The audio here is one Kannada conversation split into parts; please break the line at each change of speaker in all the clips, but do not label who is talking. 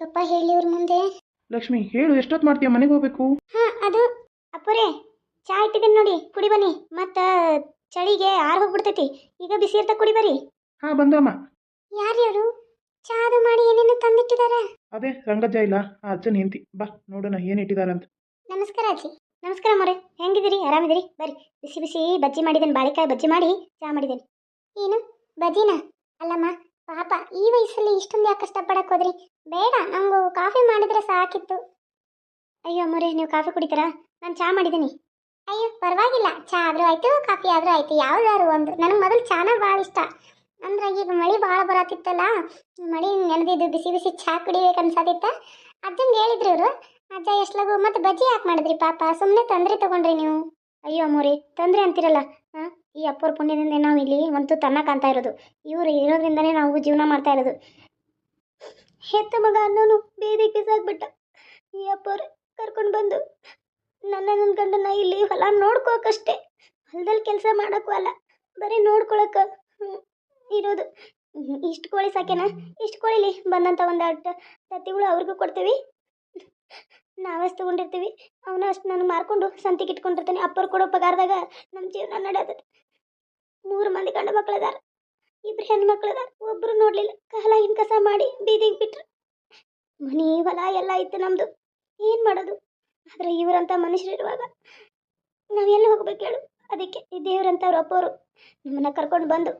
ಹೇಗಪ್ಪ ಹೇಳಿ ಇವ್ರ ಮುಂದೆ?
ಲಕ್ಷ್ಮಿ ಹೇಳು ಎಷ್ಟೊತ್ತು ಮಾಡ್ತೀಯ? ಮನೆಗೆ ಹೋಗ್ಬೇಕು?
ಹಾ ಅದು. ಅಪ್ಪರೇ ಚಾ ಇಟ್ಟಿದ್ದೀನಿ ನೋಡಿ ಕುಡಿ ಬನ್ನಿ. ಮತ್ತ ಚಳಿಗೆ ಆರ್ ಹೋಗ್ಬಿಡ್ತೈತಿ. ಈಗ ಬಿಸಿ ಇರ್ತ ಕುಡಿ ಬರ್ರಿ.
ಹಾ ಬಂದಮ್ಮ.
ಯಾರ್ಯಾರು ಚಾ ಅದು ಮಾಡಿ ಏನೇನು ತಂದಿಟ್ಟಿದ್ದಾರೆ
ಅದೇ ರಂಗಜ್ಜ ಇಲ್ಲ. ಆ ಅಜ್ಜನ ಹೆಂಡತಿ. ಬಾ ನೋಡೋಣ ಏನು ಇಟ್ಟಿದಾರಂತ.
ನಮಸ್ಕಾರ ಅಜ್ಜಿ. ನಮಸ್ಕಾರ ಮೊರೆ ಹೆಂಗಿದ್ದೀರಿ? ಆರಾಮಿದ್ದೀರಿ? ಬರ್ರಿ. ಬಿಸಿ ಬಿಸಿ ಬಜ್ಜಿ ಮಾಡಿದ್ದೇನೆ ಬಾಳಿಕಾಯಿ ಬಜ್ಜಿ ಮಾಡಿ ಚಾ ಮಾಡಿದ್ದೇನೆ ಏನು? ಬಜ್ಜಿನ? ಅಲ್ಲಮ್ಮ ಪಾಪ, ಈ ವಯಸ್ಸಲ್ಲಿ ಇಷ್ಟೊಂದು ಯಾಕೆ ಕಷ್ಟಪಡಕ್ಕೆ ಹೋದ್ರಿ? ಬೇಡ, ನಂಗೂ ಕಾಫಿ ಮಾಡಿದ್ರೆ ಸಾಕಿತ್ತು. ಅಯ್ಯೋ ಮುರೇ ನೀವು ಕಾಫಿ ಕುಡಿತೀರಾ? ನಾನು ಚಾ ಮಾಡಿದ್ದೀನಿ. ಅಯ್ಯೋ, ಪರವಾಗಿಲ್ಲ. ಚಾ ಆದರೂ ಆಯಿತು, ಕಾಫಿ ಆದರೂ ಆಯ್ತು, ಯಾವ್ದಾದ್ರು ಒಂದು. ನನಗೆ ಮೊದಲು ಚಾನ ಭಾಳ ಇಷ್ಟ. ಅಂದ್ರೆ ಈಗ ಮಳೆ ಭಾಳ ಬರತ್ತಿತ್ತಲ್ಲ, ಮಳೆ ನೆನೆದಿದ್ದು ಬಿಸಿ ಬಿಸಿ ಚಾ ಕುಡಿಬೇಕು ಅಜ್ಜಂಗೆ ಹೇಳಿದ್ರು ಇವರು, ಅಜ್ಜ, ಎಷ್ಟು ಲಗು ಮತ್ತೆ ಬಜ್ಜಿ ಯಾಕೆ ಮಾಡಿದ್ರಿ ಪಾಪ? ಸುಮ್ಮನೆ ತೊಂದರೆ ತಗೊಂಡ್ರಿ ನೀವು. ಅಯ್ಯೋ ಅಮ್ಮೋರಿ, ತೊಂದರೆ ಅಂತಿರಲ್ಲ, ಹಾಂ? ಈ ಅಪ್ಪರ ಪುಣ್ಯದಿಂದ ನಾವು ಇಲ್ಲಿ ಒಂದು ತನ್ನ ಕಾಣ್ತಾ ಇರೋದು. ಇವರು ಇರೋದ್ರಿಂದನೇ ನಾವು ಜೀವನ ಮಾಡ್ತಾ ಇರೋದು. ಹೆತ್ತ ಮಗ ಅನ್ನೋನು ಬೇದಿಗೆ ಬಿಸಾಕ್ಬಿಟ್ಟ. ಈ ಅಪ್ಪವ್ರು ಕರ್ಕೊಂಡು ಬಂದು ನನ್ನ ನನ್ನ ಗಂಡನ ಇಲ್ಲಿ ಹೊಲ ನೋಡ್ಕೋಕಷ್ಟೇ ಹೊಲದಲ್ಲಿ ಕೆಲಸ ಮಾಡೋಕ್ಕೂ ಅಲ್ಲ ಬರೀ ನೋಡ್ಕೊಳಕ ಹ್ಮ್, ಇರೋದು. ಇಷ್ಟು ಕೋಳಿ ಸಾಕೇನ ಇಷ್ಟು ಕೋಳಿಲಿ ಬಂದಂಥ ಒಂದು ಅಟ್ಟ ತತ್ತಿಗಳು ಅವ್ರಿಗೂ ಕೊಡ್ತೀವಿ. ನಾವಷ್ಟು ತೊಗೊಂಡಿರ್ತೀವಿ. ಅವನ ಅಷ್ಟು ನಾನು ಮಾರ್ಕೊಂಡು ಸಂತಿಗೆ ಇಟ್ಕೊಂಡಿರ್ತೀನಿ. ಅಪ್ಪರು ಕೊಡೋ ಪಗಾರದಾಗ ನಮ್ಮ ಜೀವನ ನಡೆಯೋದು ಮೂರು ಮಂದಿ ಗಂಡು ಮಕ್ಳು ಅದಾರ. ಇಬ್ರು ಹೆಣ್ಮಕ್ಳು ಅದಾರ. ಒಬ್ಬರು ನೋಡಲಿಲ್ಲ. ಇನ್ ಕಸ ಮಾಡಿ ಬೀದಿಗೆ ಬಿಟ್ರು. ಮನೆ ಹೊಲ ಎಲ್ಲ ಇತ್ತು ನಮ್ಮದು ಏನು ಮಾಡೋದು? ಆದರೆ ಇವರಂಥ ಮನುಷ್ಯರು ಇರುವಾಗ ನಾವೆಲ್ಲಿ ಹೋಗ್ಬೇಕು ಹೇಳು? ಅದಕ್ಕೆ ಈ ದೇವ್ರಂಥವ್ರು ಅಪ್ಪವರು ನಮ್ಮನ್ನು ಕರ್ಕೊಂಡು ಬಂದು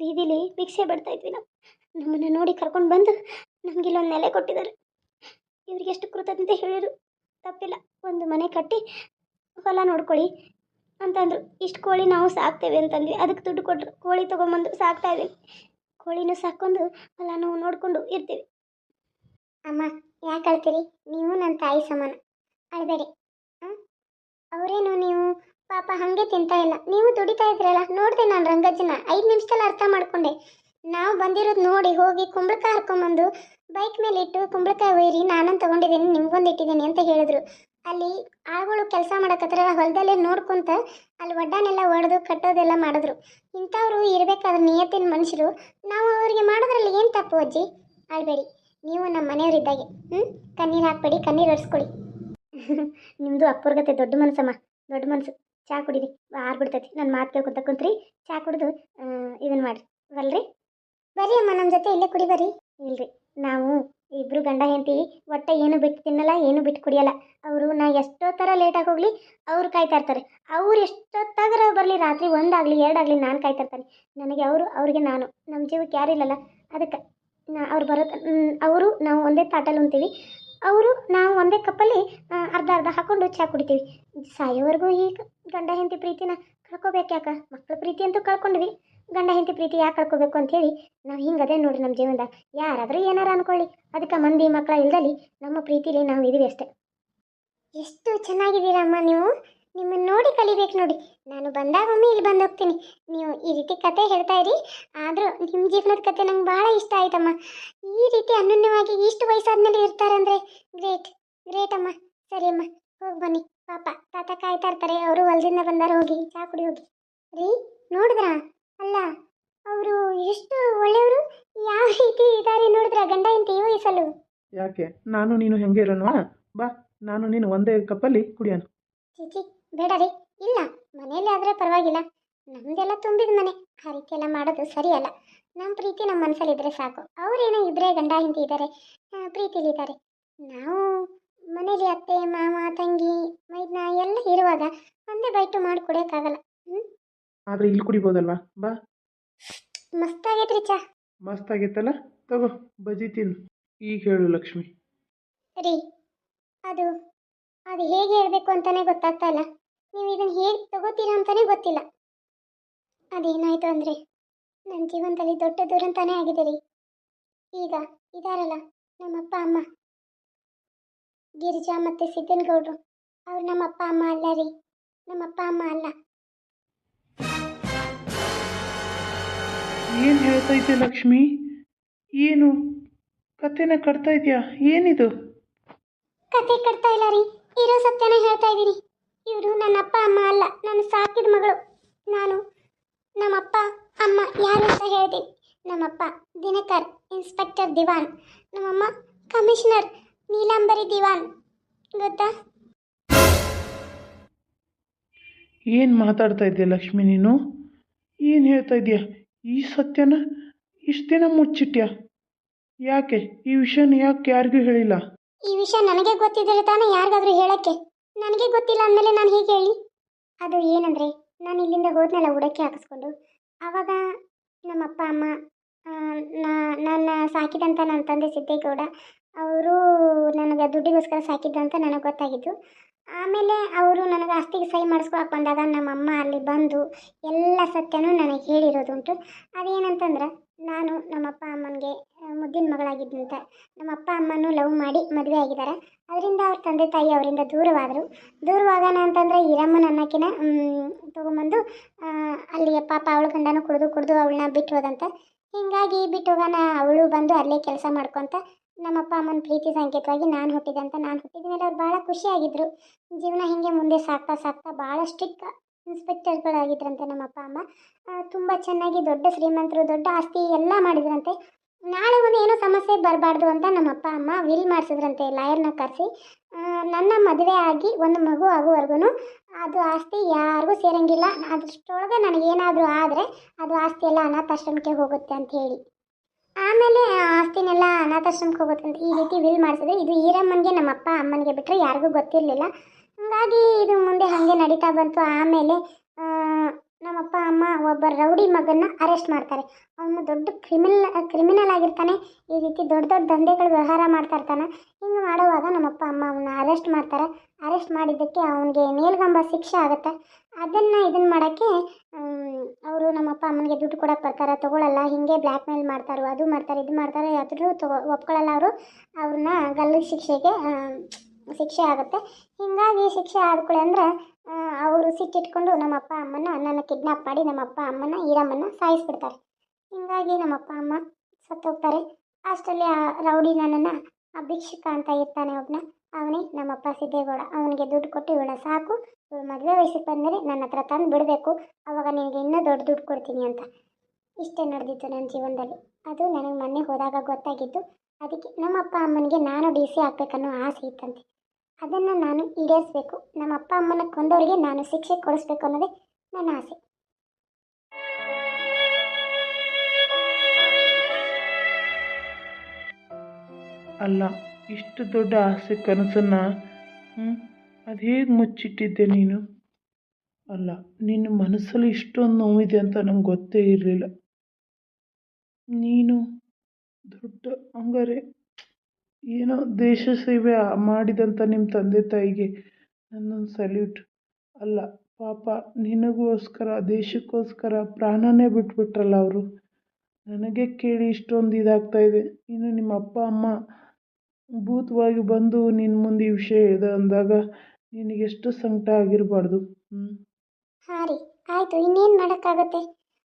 ಬೀದಿಲಿ ಭಿಕ್ಷೆ ಬಿಡ್ತಾ ಇದ್ವಿ ನಾವು. ನಮ್ಮನ್ನು ನೋಡಿ ಕರ್ಕೊಂಡು ಬಂದು ನಮಗಿಲ್ಲೊಂದು ನೆಲೆ ಕೊಟ್ಟಿದ್ದಾರೆ. ಇವ್ರಿಗೆ ಎಷ್ಟು ಕೃತಜ್ಞತೆ ಹೇಳಿರು? ತಪ್ಪಿಲ್ಲ. ಒಂದು ಮನೆ ಕಟ್ಟಿ ಹೊಲ ನೋಡ್ಕೊಳ್ಳಿ. ಅಂತಂದ್ರು. ಇಷ್ಟು ಕೋಳಿ ನಾವು ಸಾಕ್ತೇವೆ ಅಂತಂದ್ವಿ. ಅದಕ್ಕೆ ದುಡ್ಡು ಕೊಟ್ಟರು ಕೋಳಿ ತೊಗೊಂಬಂದು ಸಾಕ್ತಾ ಇದೀವಿ. ಕೋಳಿನೂ ಸಾಕೊಂಡು ಅಲ್ಲ ನಾವು ನೋಡಿಕೊಂಡು ಇರ್ತೀವಿ. ಅಮ್ಮ, ಯಾಕೆ ಅಳ್ತೀರಿ? ನೀವು ನನ್ನ ತಾಯಿ ಸಮಾನ. ಅಳಬೇಡಿ. ಅವರೇನು ನೀವು ಪಾಪ ಹಾಗೆ ತಿಂತಾ ಇಲ್ಲ. ನೀವು ದುಡಿತಾ ಇದ್ರಲ್ಲ, ನೋಡಿದೆ ನಾನು ರಂಗಜ್ಜನ. ಐದು ನಿಮಿಷದಲ್ಲಿ ಅರ್ಥ ಮಾಡ್ಕೊಂಡೆ. ನಾವು ಬಂದಿರೋದು ನೋಡಿ ಹೋಗಿ ಕುಂಬಳಕಾಯಿ ಹರ್ಕೊಂಬಂದು ಬೈಕ್ ಮೇಲೆ ಇಟ್ಟು ಕುಂಬಳಕಾಯಿ ಒಯ್ಯಿರಿ ನಾನಂತ ತೊಗೊಂಡಿದ್ದೀನಿ, ನಿಮ್ಗೊಂದು ಇಟ್ಟಿದ್ದೀನಿ ಅಂತ ಹೇಳಿದ್ರು. ಅಲ್ಲಿ ಆಳುಗಳು ಕೆಲಸ ಮಾಡಕತ್ರ ಹೊಲದಲ್ಲೇ ನೋಡ್ಕೊಂತ ಅಲ್ಲಿ ಒಡ್ಡನೆಲ್ಲ ಒಡೆದು ಕಟ್ಟೋದೆಲ್ಲ ಮಾಡಿದ್ರು. ಇಂಥವ್ರು ಇರಬೇಕಾದ್ರೆ ನಿಯತ್ತಿನ ಮನುಷ್ಯರು, ನಾವು ಅವರಿಗೆ ಮಾಡೋದ್ರಲ್ಲಿ ಏನು ತಪ್ಪು ಅಜ್ಜಿ? ಆಳ್ಬೇಡಿ. ನೀವು ನಮ್ಮ ಮನೆಯವರಿದ್ದಾಗೆ ಹ್ಞೂ ಕಣ್ಣೀರು ಹಾಕ್ಬೇಡಿ, ಕಣ್ಣೀರು ಒರೆಸ್ಕೊಳ್ಳಿ. ನಿಮ್ಮದು ಅಪ್ಪರ್ಗತೆ ದೊಡ್ಡ ಮನಸ್ಸಮ್ಮ, ದೊಡ್ಡ ಮನಸ್ಸು. ಚಾ ಕುಡೀರಿ, ಆರ್ಬಿಡ್ತೈತಿ. ನನ್ನ ಮಾತು ಕೇಳ್ಕೊತ ಕುಂತ್ರಿ ಚಹಾ ಕುಡಿದು ಇದನ್ನು ಮಾಡಿರಿ. ಬಲ್ರಿ ಬರ್ರಿ ಅಮ್ಮ ನಮ್ಮ ಜೊತೆ ಇಲ್ಲೇ ಕುಡಿ ಬರ್ರಿ ಇಲ್ರಿ. ನಾವು ಇಬ್ರು ಗಂಡ ಹೆಂಡತಿ, ಒಟ್ಟೆ ಏನು ಬಿಟ್ಟು ತಿನ್ನಲ್ಲ, ಏನು ಬಿಟ್ಟು ಕುಡಿಯಲ್ಲ. ಅವರು ನಾ ಎಷ್ಟೋ ಥರ ಲೇಟಾಗಿ ಹೋಗಲಿ, ಅವ್ರು ಕಾಯ್ತಾ ಇರ್ತಾರೆ. ಅವ್ರು ಎಷ್ಟೊತ್ತಾಗರ ಬರಲಿ, ರಾತ್ರಿ ಒಂದಾಗಲಿ, ಎರಡಾಗಲಿ ನಾನು ಕಾಯ್ತಾ ಇರ್ತಾನೆ. ನನಗೆ ಅವರು, ಅವ್ರಿಗೆ ನಾನು. ನಮ್ಮ ಜೀವಕ್ಕೆ ಯಾರಿಲ್ಲಲ್ಲ ಅದಕ್ಕೆ ನಾ ಅವ್ರು ಬರೋ ಅವರು ನಾವು ಒಂದೇ ತಾಟಲ್ಲಿ ಉಣ್ತೀವಿ. ಅವರು ನಾವು ಒಂದೇ ಕಪ್ಪಲ್ಲಿ ಅರ್ಧ ಅರ್ಧ ಹಾಕೊಂಡು ಚಹಾ ಕುಡಿತೀವಿ. ಸಾಯೋವರೆಗೂ ಈ ಗಂಡ ಹೆಂಡತಿ ಪ್ರೀತಿನ ಕಳ್ಕೊಬೇಕು ಯಾಕೆ? ಮಕ್ಕಳ ಪ್ರೀತಿ ಅಂತೂ ಕಳ್ಕೊಂಡ್ವಿ. ಗಂಡ ಹೆಂಡತಿ ಪ್ರೀತಿ ಯಾಕೆ ಅಂತ ಹೇಳಿ ನಾವು ಹಿಂಗದೇ ನೋಡ್ರಿ ನಮ್ಮ ಜೀವನದಾಗ ಯಾರಾದರೂ ಏನಾರು ಅನ್ಕೊಳ್ಳಿ. ಅದಕ್ಕೆ ಮಂದಿ ಮಕ್ಕಳ ಇಲ್ದಲ್ಲಿ ನಮ್ಮ ಪ್ರೀತಿಲಿ ನಾವು ಇದೀವಿ ಅಷ್ಟೇ. ಎಷ್ಟು ಚೆನ್ನಾಗಿದ್ದೀರಮ್ಮ ನೀವು? ನಿಮ್ಮನ್ನು ನೋಡಿ ಕಲಿಬೇಕು ನೋಡಿ. ನಾನು ಬಂದಾಗ ಒಮ್ಮೆ ಇಲ್ಲಿ ಬಂದು ಹೋಗ್ತೀನಿ. ನೀವು ಈ ರೀತಿ ಕತೆ ಹೇಳ್ತಾ ಇರಿ. ಆದರೂ ನಿಮ್ಮ ಜೀವನದ ಕತೆ ನಂಗೆ ಭಾಳ ಇಷ್ಟ ಆಯ್ತಮ್ಮ. ಈ ರೀತಿ ಅನನ್ಯವಾಗಿ ಇಷ್ಟು ವಯಸ್ಸಾದ್ಮೇಲೆ ಇರ್ತಾರಂದ್ರೆ ಗ್ರೇಟ್. ಗ್ರೇಟ್ ಅಮ್ಮ. ಸರಿ ಅಮ್ಮ. ಹೋಗಿ ಬನ್ನಿ. ಪಾಪ ತಾತ ಕಾಯ್ತಾ ಇರ್ತಾರೆ. ಅವರು ಹೊಲದಿಂದ ಬಂದಾರ ಹೋಗಿ. ಚಾ ಕುಡಿ ಹೋಗಿ. ರೀ, ನೋಡಿದ್ರಾ? ಅಲ್ಲ ಅವರು ಎಷ್ಟು ಒಳ್ಳೆಯವರು? ಯಾವ ರೀತಿ ಇದ್ದಾರೆ ನೋಡಿದ್ರೆ ಗಂಡ ಇಂತ ಈ ವಯಸ್ಸಲ್ಲೂ?
ಯಾಕೆ? ನಾನು ನೀನು ಹೆಂಗೆ ಇರೋಣ ಬಾ ನಾನು ನೀನು ಒಂದೇ ಕಪ್ಪಲ್ಲಿ ಕುಡಿಯೋಣ
ಚಿಚಿ ಬೇಡ ರೀ. ಇಲ್ಲ ಮನೆಯಲ್ಲಿ ಆದರೆ ಪರವಾಗಿಲ್ಲ. ನಮ್ದೆಲ್ಲ ತುಂಬಿದ ಮನೆ. ಆ ರೀತಿ ಎಲ್ಲ ಮಾಡೋದು ಸರಿಯಲ್ಲ. ನಮ್ಮ ಪ್ರೀತಿ ನಮ್ಮ ಮನಸ್ಸಲ್ಲಿದ್ದರೆ ಸಾಕು. ಅವರೇನೋ ಇಬ್ಬರೇ ಗಂಡ ಹೆಂಡತಿ ಇದ್ದಾರೆ ಪ್ರೀತಿಲಿ ಇದ್ದಾರೆ ನಾವು ಮನೇಲಿ ಅತ್ತೆ ಮಾವ ತಂಗಿ ಮೈದ್ನ ಎಲ್ಲ ಇರುವಾಗ ಒಂದೇ ಬೈಟು ಮಾಡಿ ಕುಡಿಯೋಕ್ಕಾಗಲ್ಲ ಹ್ಞೂ
ಆದರೆ ಇಲ್ಲಿ ಕುಡಿಬೋದಲ್ವಾ? ಬಾ.
ಮಸ್ತಾಗೈತ್ರಿ ಚಾ.
ಮಸ್ತ್ ಆಗೈತಲ್ಲ ತಗೋ ಬಜಿ ತಿನ್ನು. ಈಗ ಹೇಳು ಲಕ್ಷ್ಮಿ.
ರೀ ಅದು ಅದು ಹೇಗೆ ಹೇಳಬೇಕು ಅಂತಾನೆ ಗೊತ್ತಾಗ್ತಾ ಇಲ್ಲ ನೀವು ಇದನ್ನು ಹೇಗೆ ತಗೋತೀರಾ ಅಂತಾನೆ ಗೊತ್ತಿಲ್ಲ. ಅದೇನಾಯ್ತು ಅಂದರೆ ನನ್ನ ಜೀವನದಲ್ಲಿ ದೊಡ್ಡ ದುರಂತಾನೇ ಆಗಿದೆ ರೀ. ಈಗ ಇದಾರಲ್ಲ ನಮ್ಮಪ್ಪ ಅಮ್ಮ. ಗಿರಿಜಾ ಮತ್ತು ಸಿದ್ದನಗೌಡ್ರು. ಅವ್ರು ನಮ್ಮಪ್ಪ ಅಮ್ಮ ಅಲ್ಲ ರೀ. ನಮ್ಮಪ್ಪ ಅಮ್ಮ ಅಲ್ಲ.
ಏನು ಹೇಳ್ತಾ ಇದೆಯಾ ಲಕ್ಷ್ಮಿ? ಏನು? ಕಥೆನ ಕಟ್ತಾ ಇದೆಯಾ? ಏನಿದು?
ಕತೆ ಕಟ್ತಾ ಇಲ್ಲ ರೀ. ಇರೋ ಸತ್ಯನ ಹೇಳ್ತಾ ಇದೀನಿ ಇವರು ನನ್ನ ಅಪ್ಪ ಅಮ್ಮ ಅಲ್ಲ ನಾನು ಸಾಕಿದ ಮಗಳು. ನಾನು ನಮ್ಮ ಅಪ್ಪ ಅಮ್ಮ ಯಾರು ಅಂತ ಹೇಳ್ತೀನಿ ನಮ್ಮಪ್ಪ ದಿನಕರ್ ಇನ್ಸ್ಪೆಕ್ಟರ್ ದಿವಾನ್. ನಮ್ಮಮ್ಮ ಕಮಿಷನರ್ ನೀಲಾಂಬರಿ ದಿವಾನ್. ಗೊತ್ತಾ?
ಏನು ಮಾತಾಡ್ತಾ ಇದೆಯಾ ಲಕ್ಷ್ಮಿ ನೀನು? ಏನು ಹೇಳ್ತಾ ಇದೆಯಾ? ಈ ಸತ್ಯನ ಇಷ್ಟು ದಿನ ಮುಚ್ಚಿಟ್ಯಾ. ಯಾಕೆ? ಈ ವಿಷಯ ಯಾಕೆ ಯಾರಿಗೂ ಹೇಳಿಲ್ಲ?
ಈ ವಿಷಯ ನನಗೆ ಗೊತ್ತಿದ್ರೆ ತಾನೇ ಯಾರಿಗಾದ್ರೂ ಹೇಳಕ್ಕೆ? ನನಗೆ ಗೊತ್ತಿಲ್ಲ ಅಂದಮೇಲೆ ನಾನು ಹೀಗೆ ಹೇಳಿ? ಅದು ಏನಂದರೆ, ನಾನು ಇಲ್ಲಿಂದ ಹೋದ್ನಲ್ಲ ಉಡಕ್ಕೆ ಹಾಕಿಸ್ಕೊಂಡು. ಆವಾಗ ನಮ್ಮ ಅಪ್ಪ ಅಮ್ಮ ನನ್ನ ಸಾಕಿದಂಥ ನನ್ನ ತಂದೆ ಸಿದ್ದೇಗೌಡ ಅವರು ನನಗೆ ದುಡ್ಡಿಗೋಸ್ಕರ ಸಾಕಿದ್ದು ಅಂತ ನನಗೆ ಗೊತ್ತಾಗಿದ್ದು. ಆಮೇಲೆ ಅವರು ನನಗೆ ಆಸ್ತಿಗೆ ಸಹಿ ಮಾಡಿಸ್ಕೊಳಕ್ಕೆ ಬಂದಾಗ ನಮ್ಮಮ್ಮ ಅಲ್ಲಿ ಬಂದು ಎಲ್ಲ ಸತ್ಯನೂ ನನಗೆ ಹೇಳಿರೋದುಂಟು ಅದೇನಂತಂದ್ರೆ, ನಾನು ನಮ್ಮಪ್ಪ ಅಮ್ಮನಿಗೆ ಮುದ್ದಿನ ಮಗಳಾಗಿದ್ದಂತ ನಮ್ಮ ಅಪ್ಪ ಅಮ್ಮನೂ ಲವ್ ಮಾಡಿ ಮದುವೆ ಆಗಿದ್ದಾರೆ. ಅದರಿಂದ ಅವ್ರ ತಂದೆ ತಾಯಿ ಅವರಿಂದ ದೂರವಾದರು. ದೂರವಾಗೋಣ ಅಂತಂದರೆ ಈರಮ್ಮನ ಅನ್ನಕ್ಕಿನ ತೊಗೊಂಬಂದು ಅಲ್ಲಿಗೆ ಅಲ್ಲಿ ಪಾಪ ಅವಳ ಗಂಡನೂ ಕುಡಿದು ಕುಡಿದು ಅವಳನ್ನ ಬಿಟ್ಟು ಹೋದಂತೆ. ಹೀಗಾಗಿ ಬಿಟ್ಟು ಹೋಗೋಣ ಅವಳು ಬಂದು ಅಲ್ಲೇ ಕೆಲಸ ಮಾಡ್ಕೊತ ನಮ್ಮ ಅಪ್ಪ ಅಮ್ಮನ ಪ್ರೀತಿ ಸಂಕೇತವಾಗಿ ನಾನು ಹುಟ್ಟಿದೆ ಅಂತ ನಾನು ಹುಟ್ಟಿದ ಮೇಲೆ ಅವ್ರು ಭಾಳ ಖುಷಿಯಾಗಿದ್ದರು ಜೀವನ ಹೀಗೆ ಮುಂದೆ ಸಾಗ್ತಾ ಸಾಗ್ತಾ ಭಾಳ ಸ್ಟ್ರಿಕ್ ಇನ್ಸ್ಪೆಕ್ಟರ್ಗಳಾಗಿದ್ರಂತೆ ನಮ್ಮ ಅಪ್ಪ ಅಮ್ಮ. ತುಂಬ ಚೆನ್ನಾಗಿ ದೊಡ್ಡ ಶ್ರೀಮಂತರು, ದೊಡ್ಡ ಆಸ್ತಿ ಎಲ್ಲ ಮಾಡಿದ್ರಂತೆ. ನಾಳೆ ಒಂದು ಏನೋ ಸಮಸ್ಯೆ ಬರಬಾರ್ದು ಅಂತ ನಮ್ಮ ಅಪ್ಪ ಅಮ್ಮ ವಿಲ್ ಮಾಡಿಸಿದ್ರಂತೆ ಲಾಯರ್ನ ಕರೆಸಿ. ನನ್ನ ಮದುವೆ ಆಗಿ ಒಂದು ಮಗು ಆಗುವವರೆಗೂ ಅದು ಆಸ್ತಿ ಯಾರಿಗೂ ಸೇರಂಗಿಲ್ಲ. ಅದಷ್ಟೊಳಗೆ ನನಗೇನಾದರೂ ಆದರೆ ಅದು ಆಸ್ತಿ ಎಲ್ಲ ಅನಾಥಾಶ್ರಮಕ್ಕೆ ಹೋಗುತ್ತೆ ಅಂತ ಹೇಳಿ. ಆಮೇಲೆ ಆಸ್ತಿನೆಲ್ಲ ಅನಾಥಾಶ್ರಮಕ್ಕೆ ಹೋಗುತ್ತಂತೆ ಈ ರೀತಿ ವಿಲ್ ಮಾಡಿಸಿದ್ರೆ ಇದು ಈರಮ್ಮನಿಗೆ ನಮ್ಮ ಅಪ್ಪ ಅಮ್ಮನಿಗೆ ಬಿಟ್ಟರೆ ಯಾರಿಗೂ ಗೊತ್ತಿರಲಿಲ್ಲ. ಹಾಗಾಗಿ ಇದು ಮುಂದೆ ಹಾಗೆ ನಡೀತಾ ಬಂತು. ಆಮೇಲೆ ನಮ್ಮಪ್ಪ, ಅಮ್ಮ, ಒಬ್ಬ ರೌಡಿ ಮಗನ್ನ ಅರೆಸ್ಟ್ ಮಾಡ್ತಾರೆ. ಅವನು ದೊಡ್ಡ ಕ್ರಿಮಿನಲ್ ಕ್ರಿಮಿನಲ್ ಆಗಿರ್ತಾನೆ. ಈ ರೀತಿ ದೊಡ್ಡ ದೊಡ್ಡ ದಂಧೆಗಳು ವ್ಯವಹಾರ ಮಾಡ್ತಾ ಇರ್ತಾನೆ. ಹಿಂಗೆ ಮಾಡುವಾಗ ನಮ್ಮಪ್ಪ, ಅಮ್ಮ ಅವನ್ನ ಅರೆಸ್ಟ್ ಮಾಡ್ತಾರೆ. ಅರೆಸ್ಟ್ ಮಾಡಿದ್ದಕ್ಕೆ ಅವನಿಗೆ ಮೇಲ್ಗಂಬ ಶಿಕ್ಷೆ ಆಗುತ್ತೆ. ಅದನ್ನು ಇದನ್ನು ಮಾಡೋಕ್ಕೆ ಅವರು ನಮ್ಮ ಅಪ್ಪ ಅಮ್ಮನಿಗೆ ದುಡ್ಡು ಕೊಡಕ್ಕೆ ಬರ್ತಾರೆ, ತೊಗೊಳಲ್ಲ, ಹಿಂಗೆ ಬ್ಲ್ಯಾಕ್ ಮೇಲ್ ಮಾಡ್ತಾರೆ, ಅದು ಮಾಡ್ತಾರೆ, ಇದು ಮಾಡ್ತಾರೆ ಯಾವ್ದು ತಗೋ ಒಪ್ಕೊಳ್ಳಲ್ಲ ಅವರು, ಅವ್ರನ್ನ ಗಲ್ಲು ಶಿಕ್ಷೆಗೆ ಶಿಕ್ಷೆ ಆಗುತ್ತೆ. ಹೀಗಾಗಿ ಶಿಕ್ಷೆ ಆದ್ಕೊಳ್ಳೆ ಅಂದರೆ ಅವರು ಸಿಟ್ಟಿಟ್ಕೊಂಡು ನಮ್ಮ ಅಪ್ಪ ಅಮ್ಮನ ನನ್ನ ಕಿಡ್ನಾಪ್ ಮಾಡಿ ನಮ್ಮ ಅಪ್ಪ ಅಮ್ಮನ ಈರಮ್ಮನ ಸಾಯಿಸ್ಬಿಡ್ತಾರೆ. ಹೀಗಾಗಿ ನಮ್ಮಪ್ಪ ಅಮ್ಮ ಸತ್ತೋಗ್ತಾರೆ. ಅಷ್ಟರಲ್ಲಿ ಆ ರೌಡಿ ನನ್ನನ್ನು, ಆ ಭಿಕ್ಷುಕ ಅಂತ ಇರ್ತಾನೆ ಒಬ್ಬನ ಅವನೇ ನಮ್ಮಪ್ಪ ಸಿದ್ದೇಗೌಡ. ಅವನಿಗೆ ದುಡ್ಡು ಕೊಟ್ಟು ಇವಳ ಸಾಕು. ಮದುವೆ ವಯಸ್ಸಿಗೆ ಬಂದಮೇಲೆ ನನ್ನ ಹತ್ರ ತಂದು ಬಿಡಬೇಕು. ಅವಾಗ ನಿನಗೆ ಇನ್ನೂ ದೊಡ್ಡ ದುಡ್ಡು ಕೊಡ್ತೀನಿ ಅಂತ. ಇಷ್ಟೇ ನಡೆದಿತ್ತು ನನ್ನ ಜೀವನದಲ್ಲಿ. ಅದು ನನಗೆ ಮೊನ್ನೆ ಹೋದಾಗ ಗೊತ್ತಾಗಿದ್ದು. ಅದಕ್ಕೆ ನಮ್ಮಪ್ಪ ಅಮ್ಮನಿಗೆ ನಾನು ಡಿ ಸಿ ಹಾಕ್ಬೇಕನ್ನೋ ಆಸೆ ಇತ್ತಂತೆ. ಅದನ್ನು ನಾನು ಈಡೇರಿಸ್ಬೇಕು. ನಮ್ಮ ಅಪ್ಪ ಅಮ್ಮನ ಕೊಂದವರಿಗೆ ನಾನು ಶಿಕ್ಷೆ ಕೊಡಿಸ್ಬೇಕು ಅನ್ನೋದೇ ನನ್ನ ಆಸೆ.
ಅಲ್ಲ, ಇಷ್ಟು ದೊಡ್ಡ ಆಸೆ ಕನಸನ್ನು ಅದು ಹೇಗೆ ಮುಚ್ಚಿಟ್ಟಿದ್ದೆ ನೀನು. ಅಲ್ಲ, ನಿನ್ನ ಮನಸ್ಸಲ್ಲಿ ಇಷ್ಟೊಂದು ನೋವಿದೆ ಅಂತ ನಂಗೆ ಗೊತ್ತೇ ಇರಲಿಲ್ಲ. ನೀನು ದೊಡ್ಡ ಹಂಗಾರೆ, ಏನೋ ದೇಶ ಸೇವೆ ಮಾಡಿದಂಥ ನಿಮ್ಮ ತಂದೆ ತಾಯಿಗೆ ನನ್ನೊಂದು ಸಲ್ಯೂಟ್ ಅಲ್ಲ, ಪಾಪ ನಿನಗೋಸ್ಕರ, ದೇಶಕ್ಕೋಸ್ಕರ ಪ್ರಾಣನೇ ಬಿಟ್ಬಿಟ್ರಲ್ಲ ಅವರು. ನನಗೆ ಕೇಳಿ ಇಷ್ಟೊಂದು ಇದಾಗ್ತಾ ಇದೆ. ಇನ್ನು ನಿಮ್ಮ ಅಪ್ಪ, ಅಮ್ಮ ಭೂತವಾಗಿ ಬಂದು ನಿನ್ನ ಮುಂದೆ ಈ ವಿಷಯ ಹೇಳಿದೆ ಅಂದಾಗ ನಿನಗೆಷ್ಟು ಸಂಕಟ ಆಗಿರಬಾರ್ದು. ಹ್ಞೂ
ಹಾಂ ರೀ ಆಯಿತು ಇನ್ನೇನು ಮಾಡೋಕ್ಕಾಗುತ್ತೆ?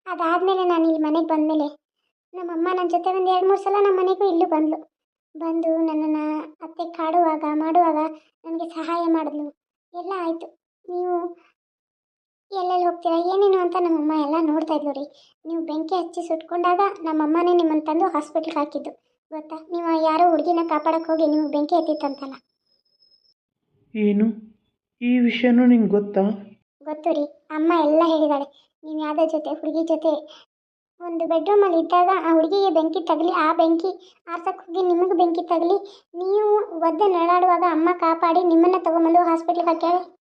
ಅದಾದಮೇಲೆ ನಾನು ಇಲ್ಲಿ ಮನೆಗೆ ಬಂದಮೇಲೆ ನಮ್ಮಮ್ಮ ನನ್ನ ಜೊತೆ ಒಂದು ಎರಡು ಮೂರು ಸಲ ನಮ್ಮ ಮನೆಗೂ ಇಲ್ಲೂ ಬಂದಳು ಬಂದು ನನ್ನನ್ನು ಅತ್ತೆ ಕಾಡುವಾಗ ಮಾಡುವಾಗ ನನಗೆ ಸಹಾಯ ಮಾಡಿದ್ಲು. ಎಲ್ಲ ಆಯಿತು. ನೀವು ಎಲ್ಲೆಲ್ಲಿ ಹೋಗ್ತೀರಾ ಏನೇನು ಅಂತ ನಮ್ಮಮ್ಮ ಎಲ್ಲ ನೋಡ್ತಾ ಇದ್ಲು ರೀ. ನೀವು ಬೆಂಕಿ ಹಚ್ಚಿ ಸುಟ್ಕೊಂಡಾಗ ನಮ್ಮಮ್ಮನೇ ನಿಮ್ಮನ್ನು ತಂದು ಹಾಸ್ಪಿಟ್ಲಿಗೆ ಹಾಕಿದ್ದು. ಗೊತ್ತಾ? ನೀವು ಯಾರೋ ಹುಡುಗಿನ ಕಾಪಾಡಕ್ಕೆ ಹೋಗಿ ನಿಮಗೆ ಬೆಂಕಿ ಹತ್ತಿತ್ತಂತಲ್ಲ.
ಏನು? ಈ ವಿಷಯನೂ ನಿಂಗೆ ಗೊತ್ತಾ?
ಗೊತ್ತು ರೀ. ಅಮ್ಮ ಎಲ್ಲ ಹೇಳಿದಾಳೆ. ನೀವು ಯಾವುದೇ ಜೊತೆ, ಹುಡುಗಿ ಜೊತೆ, ಒಂದು ಬೆಡ್ರೂಮಲ್ಲಿ ಇದ್ದಾಗ ಆ ಹುಡುಗಿಗೆ ಬೆಂಕಿ ತಗಲಿ, ಆ ಬೆಂಕಿ ಆರ್ಸಕ್ಕೆ ಹೋಗಿ ನಿಮಗೆ ಬೆಂಕಿ ತಗಲಿ, ನೀವು ಒದ್ದೆ ನರಳಾಡುವಾಗ ಅಮ್ಮ ಕಾಪಾಡಿ ನಿಮ್ಮನ್ನು ತಗೊಂಬಂದು ಹಾಸ್ಪಿಟ್ಲಿಗೆ ಹಾಕ್ಯಾಳೆ.